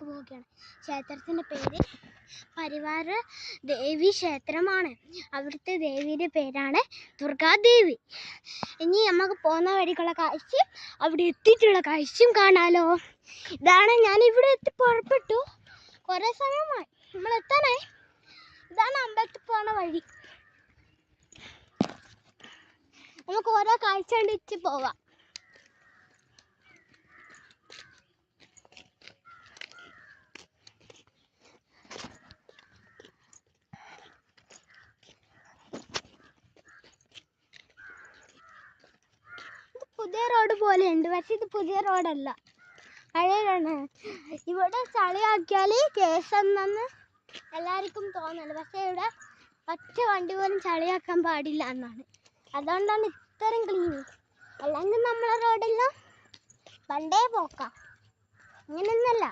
ക്ഷേത്രത്തിലേക്ക് പോവുകയാണ് ക്ഷേത്രത്തിന്റെ പേര് പരിവാര ദേവി ക്ഷേത്രമാണ്. അവിടുത്തെ ദേവിയുടെ പേരാണ് ദുർഗാദേവി. ഇനി നമുക്ക് പോകുന്ന വഴിക്കുള്ള കാഴ്ചയും അവിടെ എത്തിയിട്ടുള്ള കാഴ്ചയും കാണാലോ. ഇതാണ് ഞാൻ ഇവിടെ എത്തി പുറപ്പെട്ടു. കുറേ സമയമായി. നമ്മൾ എത്താനായി. ഇതാണ് അമ്പലത്തിൽ പോണ വഴി. നമുക്ക് ഓരോ കാഴ്ച കണ്ടിട്ട് പോവാം. പുതിയ റോഡ് പോലെ ഉണ്ട് പക്ഷെ ഇത് പുതിയ റോഡല്ല. പഴയതാണ്. ഇവിടെ ചളിയാക്കിയാൽ കേസെന്നു എല്ലാവർക്കും തോന്നുന്നുണ്ട് പക്ഷേ ഇവിടെ ഒറ്റ വണ്ടി പോലും ചളിയാക്കാൻ പാടില്ല എന്നാണ്. അതുകൊണ്ടാണ് ഇത്രയും ക്ലീൻ അല്ലെങ്കിൽ നമ്മളെ റോഡെല്ലാം പണ്ടേ പോക്കാം. അങ്ങനെയൊന്നല്ല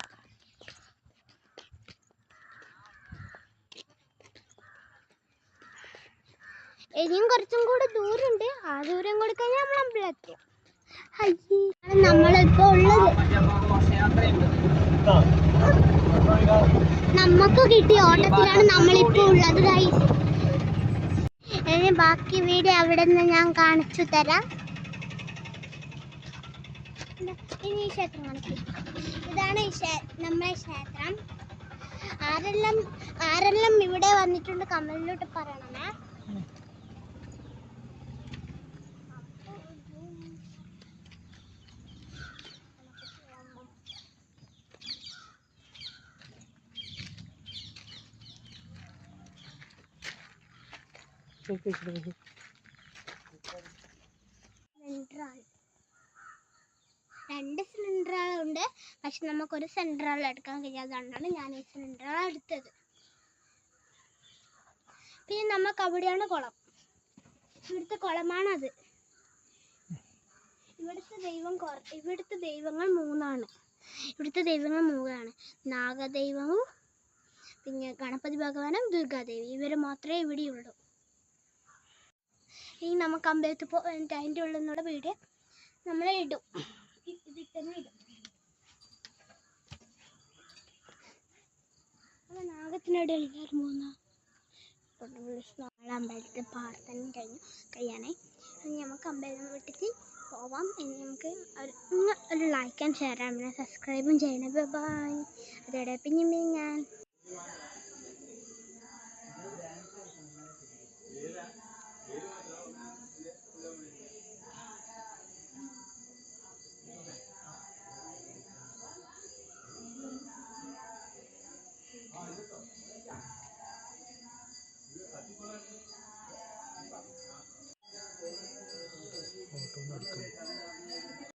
ഇനിയും കുറച്ചും കൂടെ ദൂരമുണ്ട്. ആ ദൂരം അമ്പലത്തിൽ അയ്യേ നമ്മളിപ്പോ ഉള്ളത് നമുക്ക് കിട്ടിയ ഓട്ടത്തിലാണ് നമ്മളിപ്പോ ഉള്ളത്. ഇനി ബാക്കി വീഡിയോ അവിടെ നിന്ന് ഞാൻ കാണിച്ചു തരാം. ഇനി ഈ ക്ഷേത്രം കാണിക്കും. ഇതാണ് നമ്മളെ ക്ഷേത്രം. ആരെല്ലാം ആരെല്ലാം ഇവിടെ വന്നിട്ടുണ്ട് കമലിലോട്ട് പറയണമേ. സിലിണ്ടറാൾ രണ്ട് സിലിണ്ടറുകളുണ്ട് പക്ഷെ നമുക്കൊരു സിലിണ്ടറാൾ എടുക്കാൻ കഴിയാത്തതുകൊണ്ടാണ് ഞാൻ ഈ സിലിണ്ടറാൾ എടുത്തത്. പിന്നെ നമുക്ക് അവിടെയാണ് കുളം. ഇവിടുത്തെ കുളമാണത്. ഇവിടുത്തെ ദൈവം ഇവിടുത്തെ ദൈവങ്ങൾ മൂന്നാണ്. ഇവിടുത്തെ ദൈവങ്ങൾ മൂന്നാണ്. നാഗദൈവവും പിന്നെ ഗണപതി ഭഗവാനും ദുർഗാദേവി ഇവർ മാത്രമേ ഇവിടെയുള്ളൂ. ഇനി നമുക്ക് അമ്പലത്തിൽ പോ അതിന്റെ ഉള്ളിൽ നിന്നുള്ള വീഡിയോ നമ്മൾ ഇടും. ഇതിൽ തന്നെ ഇടും. പോകുന്ന നാളെ അമ്പലത്തിൽ പ്രാർത്ഥന കഴിഞ്ഞു കഴിയാനേ ഇനി നമുക്ക് അമ്പലം വിട്ടിട്ട് പോവാം. ഇനി നമുക്ക് ഒരു ലൈക്കും ഷെയർ ഷെയർ പിന്നെ സബ്സ്ക്രൈബും ചെയ്യണം. ബൈ അതോടെ പിന്നെ ഞാൻ